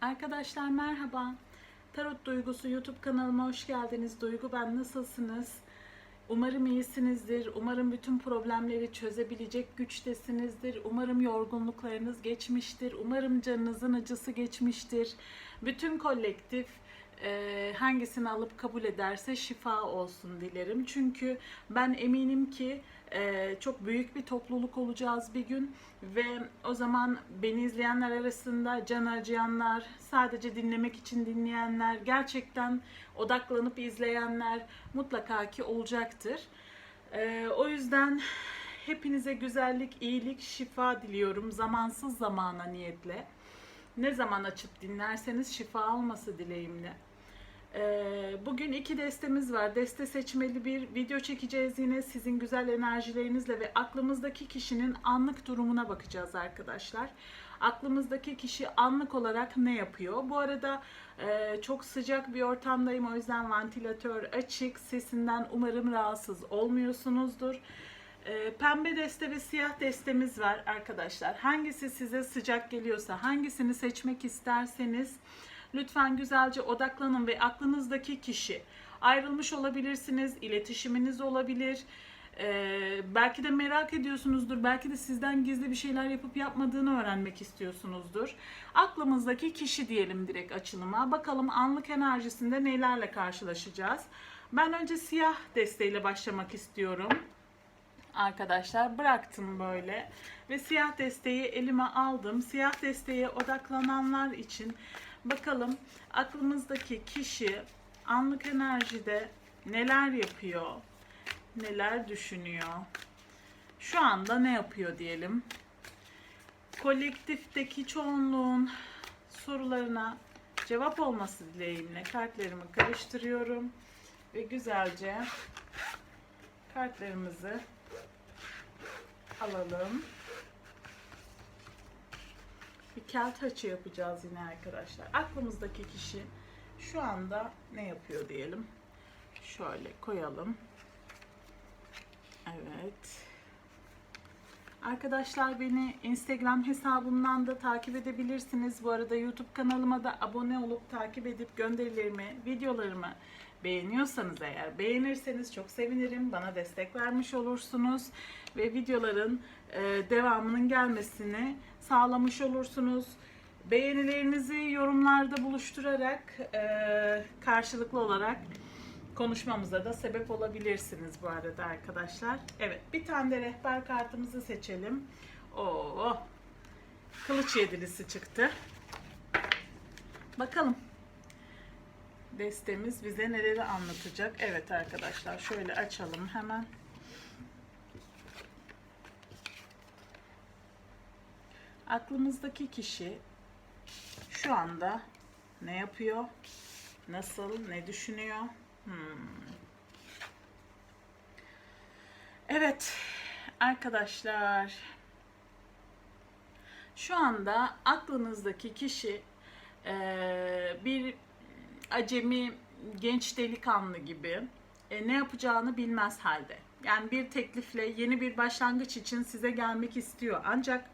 Arkadaşlar merhaba. Tarot Duygusu YouTube kanalıma hoş geldiniz. Duygu ben nasılsınız? Umarım iyisinizdir. Umarım bütün problemleri çözebilecek güçtesinizdir. Umarım yorgunluklarınız geçmiştir. Umarım canınızın acısı geçmiştir. Bütün kolektif e, hangisini alıp kabul ederse şifa olsun dilerim. Çünkü ben eminim ki e, çok büyük bir topluluk olacağız bir gün ve o zaman beni izleyenler arasında can acıyanlar, sadece dinlemek için dinleyenler, gerçekten odaklanıp izleyenler mutlaka ki olacaktır. E, o yüzden hepinize güzellik, iyilik, şifa diliyorum zamansız zamana niyetle. Ne zaman açıp dinlerseniz şifa alması dileğimle. Ee, Bugün iki destemiz var. Deste seçmeli bir video çekeceğiz yine sizin güzel enerjilerinizle ve aklımızdaki kişinin anlık durumuna bakacağız arkadaşlar. Aklımızdaki kişi anlık olarak ne yapıyor? Bu arada e, çok sıcak bir ortamdayım o yüzden ventilatör açık. Sesinden umarım rahatsız olmuyorsunuzdur. E, Pembe deste ve siyah destemiz var arkadaşlar. Hangisi size sıcak geliyorsa, hangisini seçmek isterseniz Lütfen güzelce odaklanın ve aklınızdaki kişi ayrılmış olabilirsiniz, iletişiminiz olabilir. Ee, belki de merak ediyorsunuzdur, belki de sizden gizli bir şeyler yapıp yapmadığını öğrenmek istiyorsunuzdur. Aklımızdaki kişi diyelim direkt açılıma. Bakalım anlık enerjisinde nelerle karşılaşacağız. Ben önce siyah desteğiyle başlamak istiyorum arkadaşlar bıraktım böyle ve siyah desteği elime aldım. Siyah desteğe odaklananlar için bakalım aklımızdaki kişi anlık enerjide neler yapıyor, neler düşünüyor. Şu anda ne yapıyor diyelim. Kolektifteki çoğunluğun sorularına cevap olması dileğimle kartlarımı karıştırıyorum ve güzelce kartlarımızı alalım. Bir kağıt haçı yapacağız yine arkadaşlar. Aklımızdaki kişi şu anda ne yapıyor diyelim. Şöyle koyalım. Evet. Arkadaşlar beni Instagram hesabımdan da takip edebilirsiniz. Bu arada YouTube kanalıma da abone olup takip edip gönderilerimi, videolarımı beğeniyorsanız eğer beğenirseniz çok sevinirim. Bana destek vermiş olursunuz ve videoların e, devamının gelmesini sağlamış olursunuz. Beğenilerinizi yorumlarda buluşturarak e, karşılıklı olarak konuşmamıza da sebep olabilirsiniz bu arada arkadaşlar. Evet bir tane de rehber kartımızı seçelim. Oo, kılıç yedilisi çıktı. Bakalım destemiz bize neleri anlatacak. Evet arkadaşlar şöyle açalım hemen. Aklımızdaki kişi şu anda ne yapıyor? Nasıl? Ne düşünüyor? Hmm. Evet arkadaşlar şu anda aklınızdaki kişi bir acemi genç delikanlı gibi e, ne yapacağını bilmez halde. Yani bir teklifle yeni bir başlangıç için size gelmek istiyor. Ancak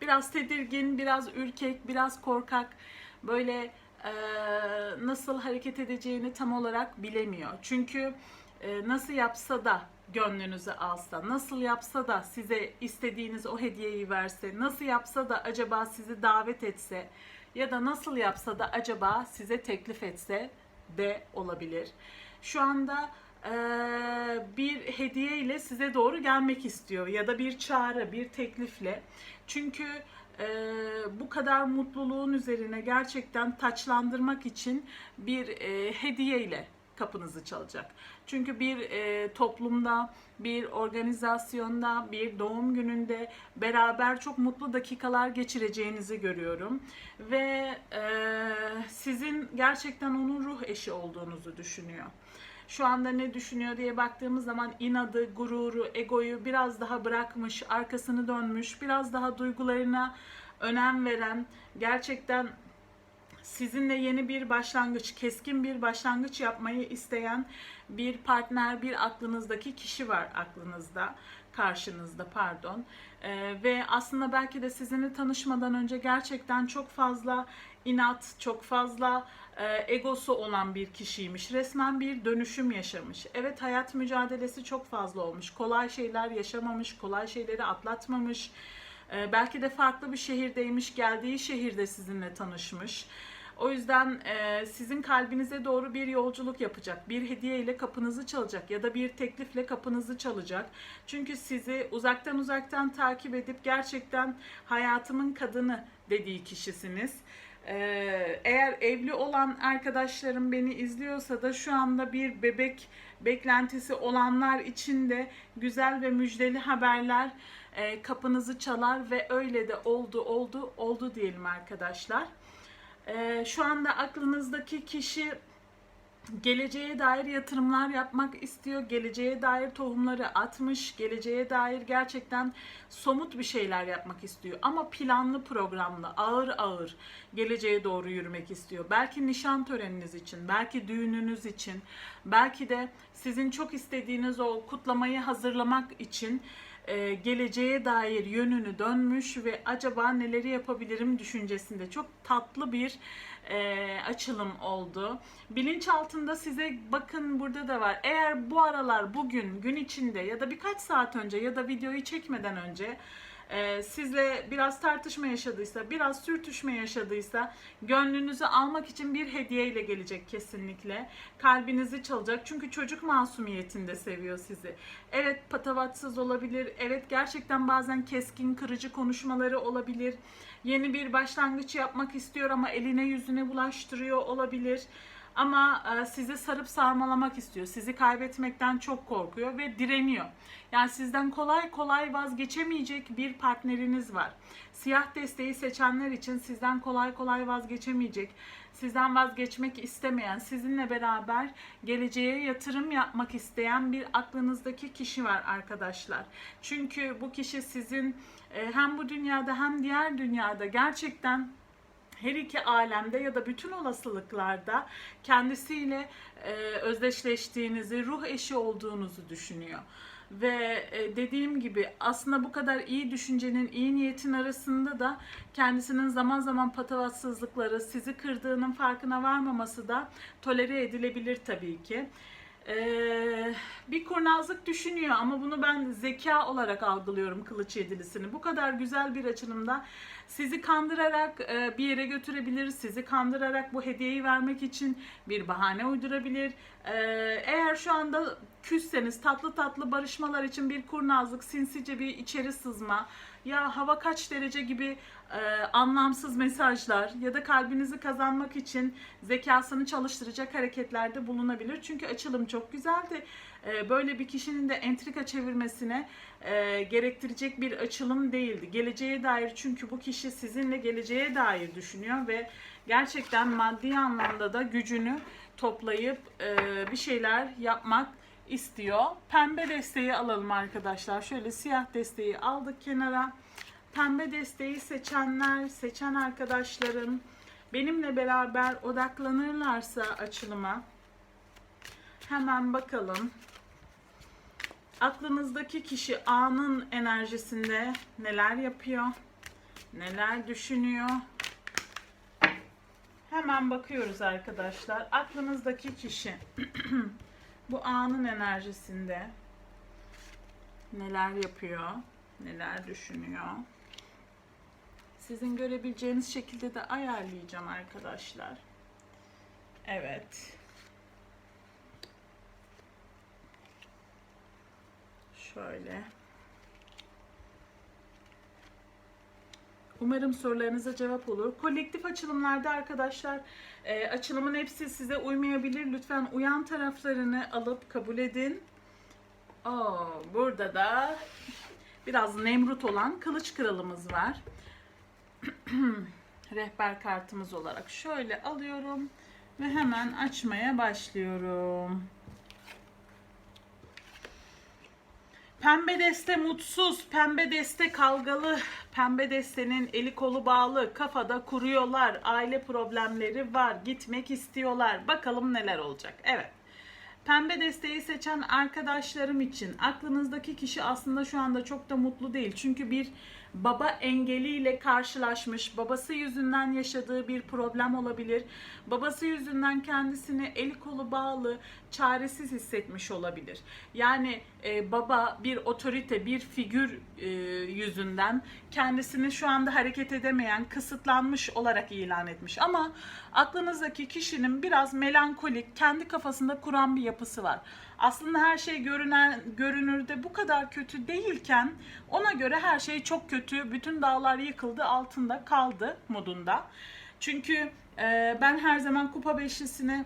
biraz tedirgin, biraz ürkek, biraz korkak, böyle e, nasıl hareket edeceğini tam olarak bilemiyor. Çünkü e, nasıl yapsa da gönlünüzü alsa, nasıl yapsa da size istediğiniz o hediyeyi verse, nasıl yapsa da acaba sizi davet etse ya da nasıl yapsa da acaba size teklif etse de olabilir. Şu anda e, bir hediye ile size doğru gelmek istiyor ya da bir çağrı, bir teklifle. Çünkü e, bu kadar mutluluğun üzerine gerçekten taçlandırmak için bir e, hediye ile kapınızı çalacak. Çünkü bir e, toplumda, bir organizasyonda, bir doğum gününde beraber çok mutlu dakikalar geçireceğinizi görüyorum. Ve e, sizin gerçekten onun ruh eşi olduğunuzu düşünüyor. Şu anda ne düşünüyor diye baktığımız zaman inadı, gururu, egoyu biraz daha bırakmış, arkasını dönmüş, biraz daha duygularına önem veren, gerçekten sizinle yeni bir başlangıç, keskin bir başlangıç yapmayı isteyen bir partner, bir aklınızdaki kişi var aklınızda. karşınızda pardon. Ee, ve aslında belki de sizinle tanışmadan önce gerçekten çok fazla inat, çok fazla e, egosu olan bir kişiymiş. Resmen bir dönüşüm yaşamış. Evet hayat mücadelesi çok fazla olmuş. Kolay şeyler yaşamamış, kolay şeyleri atlatmamış. Ee, belki de farklı bir şehirdeymiş, geldiği şehirde sizinle tanışmış. O yüzden e, sizin kalbinize doğru bir yolculuk yapacak. Bir hediye ile kapınızı çalacak ya da bir teklifle kapınızı çalacak. Çünkü sizi uzaktan uzaktan takip edip gerçekten hayatımın kadını dediği kişisiniz. Ee, eğer evli olan arkadaşlarım beni izliyorsa da şu anda bir bebek beklentisi olanlar için de güzel ve müjdeli haberler e, kapınızı çalar ve öyle de oldu oldu oldu diyelim arkadaşlar. E, şu anda aklınızdaki kişi geleceğe dair yatırımlar yapmak istiyor. Geleceğe dair tohumları atmış. Geleceğe dair gerçekten somut bir şeyler yapmak istiyor. Ama planlı programlı, ağır ağır geleceğe doğru yürümek istiyor. Belki nişan töreniniz için, belki düğününüz için, belki de sizin çok istediğiniz o kutlamayı hazırlamak için e, geleceğe dair yönünü dönmüş ve acaba neleri yapabilirim düşüncesinde çok tatlı bir e, açılım oldu. Bilinçaltında size bakın burada da var. Eğer bu aralar bugün gün içinde ya da birkaç saat önce ya da videoyu çekmeden önce e, sizle biraz tartışma yaşadıysa, biraz sürtüşme yaşadıysa gönlünüzü almak için bir hediye ile gelecek kesinlikle. Kalbinizi çalacak. Çünkü çocuk masumiyetinde seviyor sizi. Evet patavatsız olabilir. Evet gerçekten bazen keskin, kırıcı konuşmaları olabilir. Yeni bir başlangıç yapmak istiyor ama eline yüzüne bulaştırıyor olabilir. Ama e, sizi sarıp sarmalamak istiyor. Sizi kaybetmekten çok korkuyor ve direniyor. Yani sizden kolay kolay vazgeçemeyecek bir partneriniz var. Siyah desteği seçenler için sizden kolay kolay vazgeçemeyecek, sizden vazgeçmek istemeyen, sizinle beraber geleceğe yatırım yapmak isteyen bir aklınızdaki kişi var arkadaşlar. Çünkü bu kişi sizin e, hem bu dünyada hem diğer dünyada gerçekten her iki alemde ya da bütün olasılıklarda kendisiyle e, özdeşleştiğinizi, ruh eşi olduğunuzu düşünüyor. Ve e, dediğim gibi aslında bu kadar iyi düşüncenin, iyi niyetin arasında da kendisinin zaman zaman patavatsızlıkları, sizi kırdığının farkına varmaması da tolere edilebilir tabii ki. Bir kurnazlık düşünüyor ama bunu ben zeka olarak algılıyorum kılıç yedilisini. Bu kadar güzel bir açılımda sizi kandırarak e, bir yere götürebilir, sizi kandırarak bu hediyeyi vermek için bir bahane uydurabilir. Ee, eğer şu anda küsseniz tatlı tatlı barışmalar için bir kurnazlık, sinsice bir içeri sızma, ya hava kaç derece gibi e, anlamsız mesajlar ya da kalbinizi kazanmak için zekasını çalıştıracak hareketlerde bulunabilir. Çünkü açılım çok güzeldi. E, böyle bir kişinin de entrika çevirmesine e, gerektirecek bir açılım değildi. Geleceğe dair çünkü bu kişi sizinle geleceğe dair düşünüyor ve gerçekten maddi anlamda da gücünü toplayıp e, bir şeyler yapmak istiyor. Pembe desteği alalım arkadaşlar. Şöyle siyah desteği aldık kenara. Pembe desteği seçenler, seçen arkadaşlarım benimle beraber odaklanırlarsa açılıma hemen bakalım. Aklınızdaki kişi anın enerjisinde neler yapıyor? Neler düşünüyor? Hemen bakıyoruz arkadaşlar. Aklınızdaki kişi bu anın enerjisinde neler yapıyor, neler düşünüyor. Sizin görebileceğiniz şekilde de ayarlayacağım arkadaşlar. Evet. Şöyle. Umarım sorularınıza cevap olur. Kolektif açılımlarda arkadaşlar e, açılımın hepsi size uymayabilir. Lütfen uyan taraflarını alıp kabul edin. Oo, burada da biraz Nemrut olan Kılıç Kralımız var. Rehber kartımız olarak şöyle alıyorum ve hemen açmaya başlıyorum. Pembe deste mutsuz, pembe deste kavgalı, pembe destenin eli kolu bağlı, kafada kuruyorlar, aile problemleri var, gitmek istiyorlar. Bakalım neler olacak. Evet. Pembe desteği seçen arkadaşlarım için aklınızdaki kişi aslında şu anda çok da mutlu değil. Çünkü bir baba engeliyle karşılaşmış, babası yüzünden yaşadığı bir problem olabilir. Babası yüzünden kendisini eli kolu bağlı, çaresiz hissetmiş olabilir. Yani e, baba bir otorite, bir figür e, yüzünden kendisini şu anda hareket edemeyen, kısıtlanmış olarak ilan etmiş. Ama aklınızdaki kişinin biraz melankolik, kendi kafasında kuran bir yapısı var. Aslında her şey görünen görünürde bu kadar kötü değilken ona göre her şey çok kötü. Bütün dağlar yıkıldı, altında kaldı modunda. Çünkü e, ben her zaman kupa beşlisine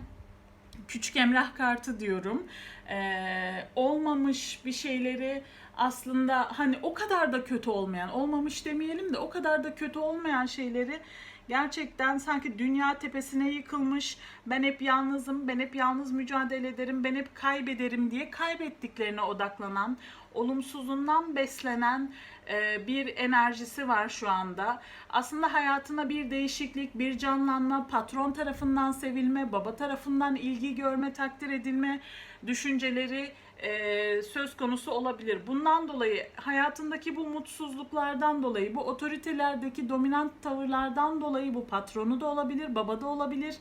küçük emrah kartı diyorum. Ee, olmamış bir şeyleri aslında hani o kadar da kötü olmayan, olmamış demeyelim de o kadar da kötü olmayan şeyleri gerçekten sanki dünya tepesine yıkılmış, ben hep yalnızım, ben hep yalnız mücadele ederim, ben hep kaybederim diye kaybettiklerine odaklanan, olumsuzundan beslenen e, bir enerjisi var şu anda. Aslında hayatına bir değişiklik, bir canlanma, patron tarafından sevilme, baba tarafından ilgi görme, takdir edilme düşünceleri e, söz konusu olabilir. Bundan dolayı hayatındaki bu mutsuzluklardan dolayı, bu otoritelerdeki dominant tavırlardan dolayı bu patronu da olabilir, baba da olabilir.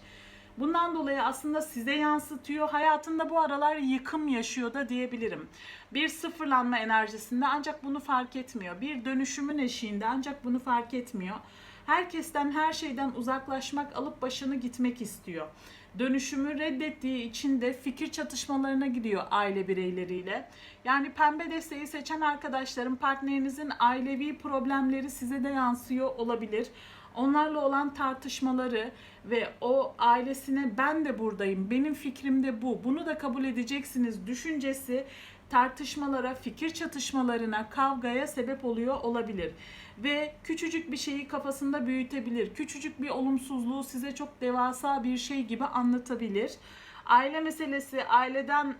Bundan dolayı aslında size yansıtıyor. Hayatında bu aralar yıkım yaşıyor da diyebilirim. Bir sıfırlanma enerjisinde ancak bunu fark etmiyor. Bir dönüşümün eşiğinde ancak bunu fark etmiyor. Herkesten, her şeyden uzaklaşmak, alıp başını gitmek istiyor. Dönüşümü reddettiği için de fikir çatışmalarına gidiyor aile bireyleriyle. Yani pembe desteği seçen arkadaşlarım partnerinizin ailevi problemleri size de yansıyor olabilir onlarla olan tartışmaları ve o ailesine ben de buradayım, benim fikrim de bu, bunu da kabul edeceksiniz düşüncesi tartışmalara, fikir çatışmalarına, kavgaya sebep oluyor olabilir. Ve küçücük bir şeyi kafasında büyütebilir. Küçücük bir olumsuzluğu size çok devasa bir şey gibi anlatabilir. Aile meselesi, aileden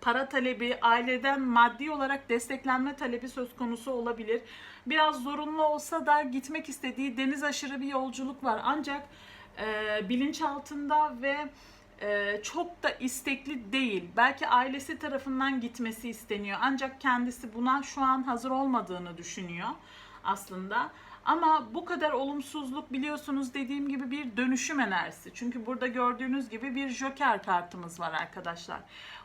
para talebi, aileden maddi olarak desteklenme talebi söz konusu olabilir. Biraz zorunlu olsa da gitmek istediği deniz aşırı bir yolculuk var. Ancak e, bilinçaltında ve e, çok da istekli değil. Belki ailesi tarafından gitmesi isteniyor. Ancak kendisi buna şu an hazır olmadığını düşünüyor aslında. Ama bu kadar olumsuzluk biliyorsunuz dediğim gibi bir dönüşüm enerjisi. Çünkü burada gördüğünüz gibi bir joker kartımız var arkadaşlar.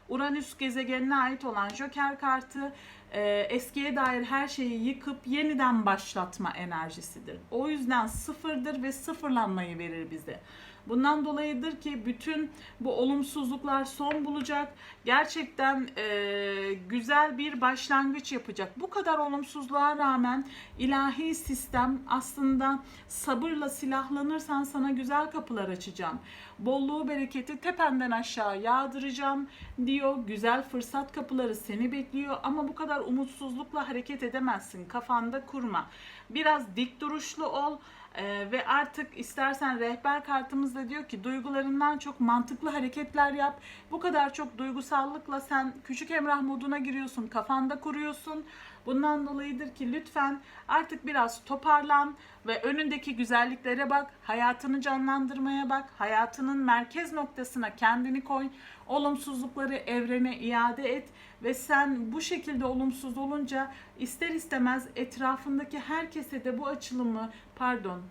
Uranüs gezegenine ait olan joker kartı e, eskiye dair her şeyi yıkıp yeniden başlatma enerjisidir. O yüzden sıfırdır ve sıfırlanmayı verir bize. Bundan dolayıdır ki bütün bu olumsuzluklar son bulacak. Gerçekten e, güzel bir başlangıç yapacak. Bu kadar olumsuzluğa rağmen ilahi sistem aslında sabırla silahlanırsan sana güzel kapılar açacağım. Bolluğu bereketi tependen aşağı yağdıracağım diyor. Güzel fırsat kapıları seni bekliyor ama bu kadar umutsuzlukla hareket edemezsin. Kafanda kurma. Biraz dik duruşlu ol. Ee, ve artık istersen rehber kartımızda diyor ki duygularından çok mantıklı hareketler yap. Bu kadar çok duygusallıkla sen küçük emrah moduna giriyorsun, kafanda kuruyorsun. Bundan dolayıdır ki lütfen artık biraz toparlan ve önündeki güzelliklere bak, hayatını canlandırmaya bak, hayatının merkez noktasına kendini koy, olumsuzlukları evrene iade et ve sen bu şekilde olumsuz olunca ister istemez etrafındaki herkese de bu açılımı, pardon,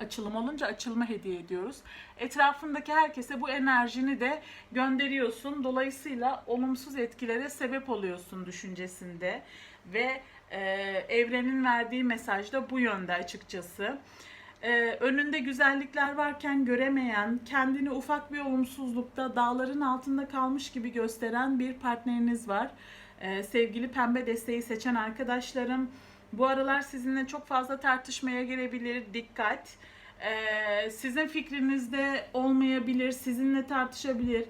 açılım olunca açılma hediye ediyoruz. Etrafındaki herkese bu enerjini de gönderiyorsun. Dolayısıyla olumsuz etkilere sebep oluyorsun düşüncesinde ve e, evrenin verdiği mesaj da bu yönde açıkçası. E, önünde güzellikler varken göremeyen, kendini ufak bir olumsuzlukta dağların altında kalmış gibi gösteren bir partneriniz var. E, sevgili pembe desteği seçen arkadaşlarım, bu aralar sizinle çok fazla tartışmaya gelebilir. Dikkat. Ee, sizin fikrinizde olmayabilir, sizinle tartışabilir.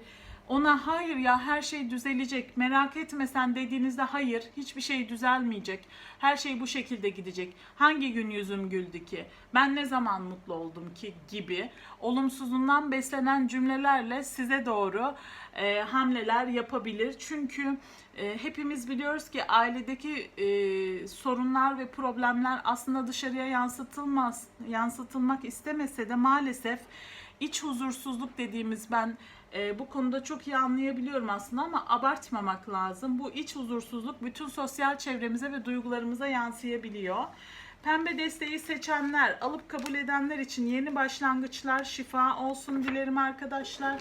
Ona hayır ya her şey düzelecek merak etme sen dediğinizde hayır hiçbir şey düzelmeyecek. Her şey bu şekilde gidecek. Hangi gün yüzüm güldü ki? Ben ne zaman mutlu oldum ki? Gibi olumsuzluğundan beslenen cümlelerle size doğru e, hamleler yapabilir. Çünkü E, hepimiz biliyoruz ki ailedeki e, sorunlar ve problemler aslında dışarıya yansıtılmaz, yansıtılmak istemese de maalesef iç huzursuzluk dediğimiz ben e, bu konuda çok iyi anlayabiliyorum aslında ama abartmamak lazım. Bu iç huzursuzluk bütün sosyal çevremize ve duygularımıza yansıyabiliyor. Pembe desteği seçenler, alıp kabul edenler için yeni başlangıçlar şifa olsun dilerim arkadaşlar.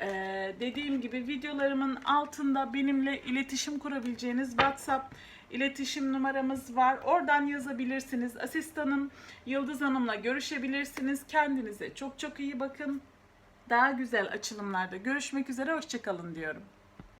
Ee, dediğim gibi videolarımın altında benimle iletişim kurabileceğiniz WhatsApp iletişim numaramız var. Oradan yazabilirsiniz. Asistanım Yıldız Hanım'la görüşebilirsiniz. Kendinize çok çok iyi bakın. Daha güzel açılımlarda görüşmek üzere. Hoşçakalın diyorum.